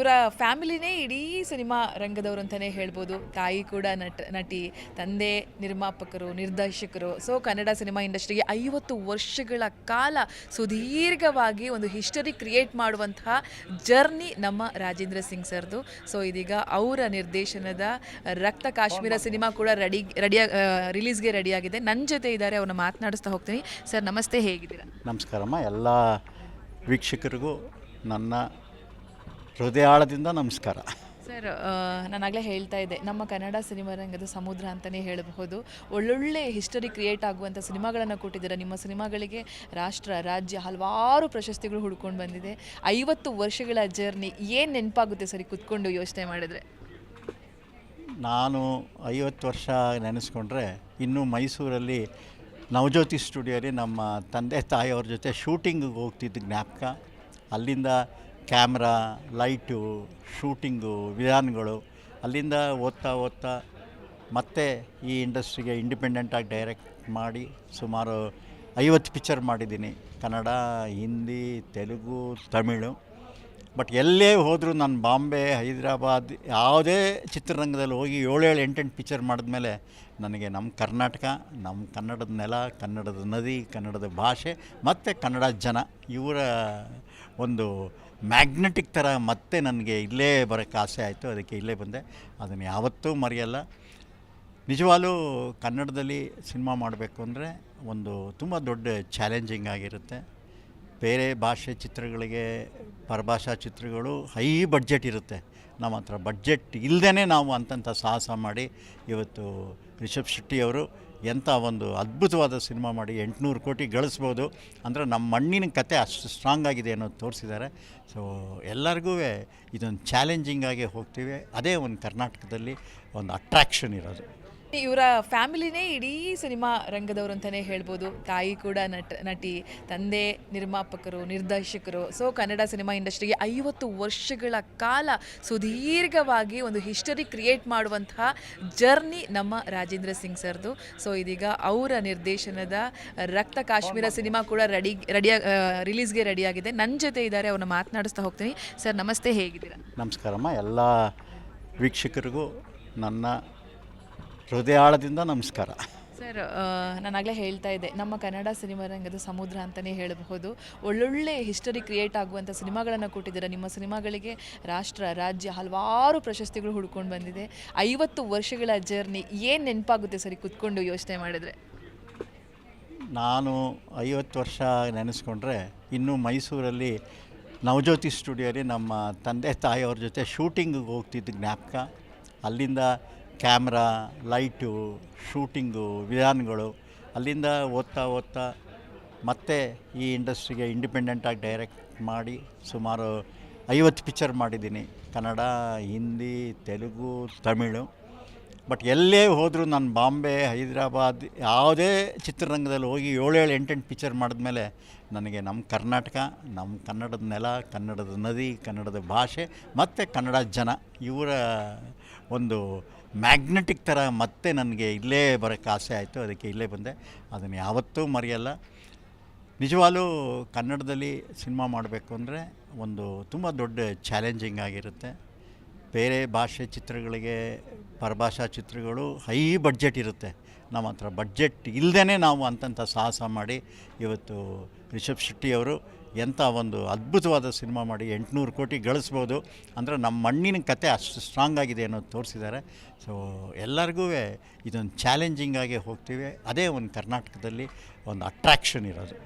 ಇವರ ಫ್ಯಾಮಿಲಿನೇ ಇಡೀ ಸಿನಿಮಾ ರಂಗದವರು ಅಂತಲೇ ಹೇಳ್ಬೋದು. ತಾಯಿ ಕೂಡ ನಟ, ನಟಿ, ತಂದೆ, ನಿರ್ಮಾಪಕರು, ನಿರ್ದೇಶಕರು. ಸೊ ಕನ್ನಡ ಸಿನಿಮಾ ಇಂಡಸ್ಟ್ರಿಗೆ ಐವತ್ತು ವರ್ಷಗಳ ಕಾಲ ಸುದೀರ್ಘವಾಗಿ ಒಂದು ಹಿಸ್ಟರಿ ಕ್ರಿಯೇಟ್ ಮಾಡುವಂತಹ ಜರ್ನಿ ನಮ್ಮ ರಾಜೇಂದ್ರ ಸಿಂಗ್ ಸರ್ದು. ಸೊ ಇದೀಗ ಅವರ ನಿರ್ದೇಶನದ ರಕ್ತ ಕಾಶ್ಮೀರ ಸಿನಿಮಾ ಕೂಡ ರೆಡಿ ರೆಡಿಯ ರಿಲೀಸ್ಗೆ ರೆಡಿಯಾಗಿದೆ ನನ್ನ ಜೊತೆ ಇದ್ದಾರೆ ಅವನ್ನ ಮಾತನಾಡಿಸ್ತಾ ಹೋಗ್ತೀನಿ. ಸರ್, ನಮಸ್ತೆ, ಹೇಗಿದ್ದೀರಾ? ನಮಸ್ಕಾರಮ್ಮ. ಎಲ್ಲ ವೀಕ್ಷಕರಿಗೂ ನನ್ನ ಹೃದಯಾಳದಿಂದ ನಮಸ್ಕಾರ. ಸರ್ ನಾನಾಗಲೇ ಹೇಳ್ತಾ ಇದ್ದೆ ನಮ್ಮ ಕನ್ನಡ ಸಿನಿಮಾ ರಂಗದ ಸಮುದ್ರ ಅಂತಲೇ ಹೇಳಬಹುದು. ಒಳ್ಳೊಳ್ಳೆ ಹಿಸ್ಟರಿ ಕ್ರಿಯೇಟ್ ಆಗುವಂಥ ಸಿನಿಮಾಗಳನ್ನು ಕೊಟ್ಟಿದ್ದೀರ. ನಿಮ್ಮ ಸಿನಿಮಾಗಳಿಗೆ ರಾಷ್ಟ್ರ ರಾಜ್ಯ ಹಲವಾರು ಪ್ರಶಸ್ತಿಗಳು ಹುಡ್ಕೊಂಡು ಬಂದಿದೆ. ಐವತ್ತು ವರ್ಷಗಳ ಜರ್ನಿ ಏನು ನೆನಪಾಗುತ್ತೆ ಸರಿ ಕುತ್ಕೊಂಡು ಯೋಚನೆ ಮಾಡಿದ್ರೆ? ನಾನು ಐವತ್ತು ವರ್ಷ ನೆನೆಸ್ಕೊಂಡ್ರೆ ಇನ್ನೂ ಮೈಸೂರಲ್ಲಿ ನವಜ್ಯೋತಿ ಸ್ಟುಡಿಯೋಲಿ ನಮ್ಮ ತಂದೆ ತಾಯಿಯವ್ರ ಜೊತೆ ಶೂಟಿಂಗಿಗೆ ಹೋಗ್ತಿದ್ದ ಜ್ಞಾಪಕ. ಅಲ್ಲಿಂದ ಕ್ಯಾಮ್ರಾ, ಲೈಟು, ಶೂಟಿಂಗು, ವಿಧಾನಗಳು ಅಲ್ಲಿಂದ ಓದ್ತಾ ಓದ್ತಾ ಮತ್ತೆ ಈ ಇಂಡಸ್ಟ್ರಿಗೆ ಇಂಡಿಪೆಂಡೆಂಟಾಗಿ ಡೈರೆಕ್ಟ್ ಮಾಡಿ ಸುಮಾರು ಐವತ್ತು ಪಿಕ್ಚರ್ ಮಾಡಿದ್ದೀನಿ. ಕನ್ನಡ, ಹಿಂದಿ, ತೆಲುಗು, ತಮಿಳು. ಬಟ್ ಎಲ್ಲೇ ಹೋದರೂ ನಾನು ಬಾಂಬೆ, ಹೈದರಾಬಾದ್ ಯಾವುದೇ ಚಿತ್ರರಂಗದಲ್ಲಿ ಹೋಗಿ ಏಳೇಳು, ಎಂಟೆಂಟು ಪಿಕ್ಚರ್ ಮಾಡಿದ್ಮೇಲೆ ನನಗೆ ನಮ್ಮ ಕರ್ನಾಟಕ, ನಮ್ಮ ಕನ್ನಡದ ನೆಲ, ಕನ್ನಡದ ನದಿ, ಕನ್ನಡದ ಭಾಷೆ, ಮತ್ತು ಕನ್ನಡ ಜನ ಇವರ ಒಂದು ಮ್ಯಾಗ್ನೆಟಿಕ್ ಥರ ಮತ್ತೆ ನನಗೆ ಇಲ್ಲೇ ಬರೋಕ್ಕೆ ಆಸೆ ಆಯಿತು, ಅದಕ್ಕೆ ಇಲ್ಲೇ ಬಂದೆ. ಅದನ್ನು ಯಾವತ್ತೂ ಮರೆಯಲ್ಲ. ನಿಜವಾಗಲೂ ಕನ್ನಡದಲ್ಲಿ ಸಿನಿಮಾ ಮಾಡಬೇಕು ಅಂದರೆ ಒಂದು ತುಂಬ ದೊಡ್ಡ ಚಾಲೆಂಜಿಂಗ್ ಆಗಿರುತ್ತೆ. ಬೇರೆ ಭಾಷೆ ಚಿತ್ರಗಳಿಗೆ, ಪರಭಾಷಾ ಚಿತ್ರಗಳು ಹೈ ಬಡ್ಜೆಟ್ ಇರುತ್ತೆ. ನಮ್ಮ ಹತ್ರ ಬಡ್ಜೆಟ್ ಇಲ್ಲದೇ ನಾವು ಅಂತಂಥ ಸಾಹಸ ಮಾಡಿ ಇವತ್ತು ರಿಷಬ್ ಶೆಟ್ಟಿಯವರು ಎಂಥ ಒಂದು ಅದ್ಭುತವಾದ ಸಿನಿಮಾ ಮಾಡಿ ಎಂಟುನೂರು ಕೋಟಿ ಗಳಿಸ್ಬೋದು. ಅಂದರೆ ನಮ್ಮ ಮಣ್ಣಿನ ಕತೆ ಅಷ್ಟು ಸ್ಟ್ರಾಂಗ್ ಆಗಿದೆ ಅನ್ನೋದು ತೋರಿಸಿದ್ದಾರೆ. ಸೊ ಎಲ್ಲರಿಗೂ ಇದೊಂದು ಚಾಲೆಂಜಿಂಗ್ ಆಗಿ ಹೋಗ್ತೀವಿ. ಅದೇ ಒಂದು ಕರ್ನಾಟಕದಲ್ಲಿ ಒಂದು ಅಟ್ರಾಕ್ಷನ್ ಇರೋದು. ಇವರ ಫ್ಯಾಮಿಲಿನೇ ಇಡೀ ಸಿನಿಮಾ ರಂಗದವರು ಅಂತಲೇ ಹೇಳ್ಬೋದು. ತಾಯಿ ಕೂಡ ನಟ, ನಟಿ, ತಂದೆ, ನಿರ್ಮಾಪಕರು, ನಿರ್ದೇಶಕರು. ಸೊ ಕನ್ನಡ ಸಿನಿಮಾ ಇಂಡಸ್ಟ್ರಿಗೆ ಐವತ್ತು ವರ್ಷಗಳ ಕಾಲ ಸುದೀರ್ಘವಾಗಿ ಒಂದು ಹಿಸ್ಟರಿ ಕ್ರಿಯೇಟ್ ಮಾಡುವಂತಹ ಜರ್ನಿ ನಮ್ಮ ರಾಜೇಂದ್ರ ಸಿಂಗ್ ಸರ್ದು. ಸೊ ಇದೀಗ ಅವರ ನಿರ್ದೇಶನದ ರಕ್ತ ಕಾಶ್ಮೀರ ಸಿನಿಮಾ ಕೂಡ ರೆಡಿ ರೆಡಿಯ ರಿಲೀಸ್ಗೆ ರೆಡಿಯಾಗಿದೆ. ನನ್ನ ಜೊತೆ ಇದ್ದಾರೆ, ಅವ್ರನ್ನ ಮಾತನಾಡಿಸ್ತಾ ಹೋಗ್ತೀನಿ. ಸರ್, ನಮಸ್ತೆ, ಹೇಗಿದ್ದೀರಾ? ನಮಸ್ಕಾರಮ್ಮ. ಎಲ್ಲ ವೀಕ್ಷಕರಿಗೂ ನನ್ನ ಹೃದಯಾಳದಿಂದ ನಮಸ್ಕಾರ. ಸರ್ ನಾನಾಗಲೇ ಹೇಳ್ತಾ ಇದ್ದೆ ನಮ್ಮ ಕನ್ನಡ ಸಿನಿಮಾ ರಂಗದ ಸಮುದ್ರ ಅಂತಲೇ ಹೇಳಬಹುದು. ಒಳ್ಳೊಳ್ಳೆ ಹಿಸ್ಟರಿ ಕ್ರಿಯೇಟ್ ಆಗುವಂಥ ಸಿನಿಮಾಗಳನ್ನು ಕೊಟ್ಟಿದ್ದೀರ. ನಿಮ್ಮ ಸಿನಿಮಾಗಳಿಗೆ ರಾಷ್ಟ್ರ ರಾಜ್ಯ ಹಲವಾರು ಪ್ರಶಸ್ತಿಗಳು ಹುಡ್ಕೊಂಡು ಬಂದಿದೆ. ಐವತ್ತು ವರ್ಷಗಳ ಜರ್ನಿ ಏನು ನೆನಪಾಗುತ್ತೆ ಸರಿ ಕುತ್ಕೊಂಡು ಯೋಚನೆ ಮಾಡಿದ್ರೆ? ನಾನು ಐವತ್ತು ವರ್ಷ ನೆನೆಸ್ಕೊಂಡ್ರೆ ಇನ್ನೂ ಮೈಸೂರಲ್ಲಿ ನವಜ್ಯೋತಿ ಸ್ಟುಡಿಯೋಲಿ ನಮ್ಮ ತಂದೆ ತಾಯಿಯವ್ರ ಜೊತೆ ಶೂಟಿಂಗಿಗೆ ಹೋಗ್ತಿದ್ದ ಜ್ಞಾಪಕ. ಅಲ್ಲಿಂದ ಕ್ಯಾಮ್ರಾ, ಲೈಟು, ಶೂಟಿಂಗು, ವಿಧಾನಗಳು ಅಲ್ಲಿಂದ ಓದ್ತಾ ಓದ್ತಾ ಮತ್ತೆ ಈ ಇಂಡಸ್ಟ್ರಿಗೆ ಇಂಡಿಪೆಂಡೆಂಟಾಗಿ ಡೈರೆಕ್ಟ್ ಮಾಡಿ ಸುಮಾರು ಐವತ್ತು ಪಿಕ್ಚರ್ ಮಾಡಿದ್ದೀನಿ. ಕನ್ನಡ, ಹಿಂದಿ, ತೆಲುಗು, ತಮಿಳು. ಬಟ್ ಎಲ್ಲೇ ಹೋದರೂ ನಾನು ಬಾಂಬೆ, ಹೈದರಾಬಾದ್ ಯಾವುದೇ ಚಿತ್ರರಂಗದಲ್ಲಿ ಹೋಗಿ ಏಳೇಳು, ಎಂಟೆಂಟು ಪಿಕ್ಚರ್ ಮಾಡಿದ್ಮೇಲೆ ನನಗೆ ನಮ್ಮ ಕರ್ನಾಟಕ, ನಮ್ಮ ಕನ್ನಡದ ನೆಲ, ಕನ್ನಡದ ನದಿ, ಕನ್ನಡದ ಭಾಷೆ, ಮತ್ತು ಕನ್ನಡ ಜನ ಇವರ ಒಂದು ಮ್ಯಾಗ್ನೆಟಿಕ್ ಥರ ಮತ್ತೆ ನನಗೆ ಇಲ್ಲೇ ಬರೋಕ್ಕೆ ಆಸೆ ಆಯಿತು, ಅದಕ್ಕೆ ಇಲ್ಲೇ ಬಂದೆ. ಅದನ್ನು ಯಾವತ್ತೂ ಮರೆಯಲ್ಲ. ನಿಜವಾಗಲೂ ಕನ್ನಡದಲ್ಲಿ ಸಿನಿಮಾ ಮಾಡಬೇಕು ಅಂದರೆ ಒಂದು ತುಂಬ ದೊಡ್ಡ ಚಾಲೆಂಜಿಂಗ್ ಆಗಿರುತ್ತೆ. ಬೇರೆ ಭಾಷೆ ಚಿತ್ರಗಳಿಗೆ, ಪರಭಾಷಾ ಚಿತ್ರಗಳು ಹೈ ಬಡ್ಜೆಟ್ ಇರುತ್ತೆ. ನಮ್ಮ ಹತ್ರ ಬಡ್ಜೆಟ್ ಇಲ್ಲದೇ ನಾವು ಅಂತಂಥ ಸಾಹಸ ಮಾಡಿ ಇವತ್ತು ರಿಷಬ್ ಶೆಟ್ಟಿಯವರು ಎಂಥ ಒಂದು ಅದ್ಭುತವಾದ ಸಿನಿಮಾ ಮಾಡಿ ಎಂಟುನೂರು ಕೋಟಿ ಗಳಿಸ್ಬೋದು. ಅಂದರೆ ನಮ್ಮ ಮಣ್ಣಿನ ಕತೆ ಅಷ್ಟು ಸ್ಟ್ರಾಂಗ್ ಆಗಿದೆ ಅನ್ನೋದು ತೋರಿಸಿದ್ದಾರೆ. ಸೊ ಎಲ್ಲರಿಗೂ ಇದೊಂದು ಚಾಲೆಂಜಿಂಗ್ ಆಗಿ ಹೋಗ್ತೀವಿ. ಅದೇ ಒಂದು ಕರ್ನಾಟಕದಲ್ಲಿ ಒಂದು ಅಟ್ರಾಕ್ಷನ್ ಇರೋದು.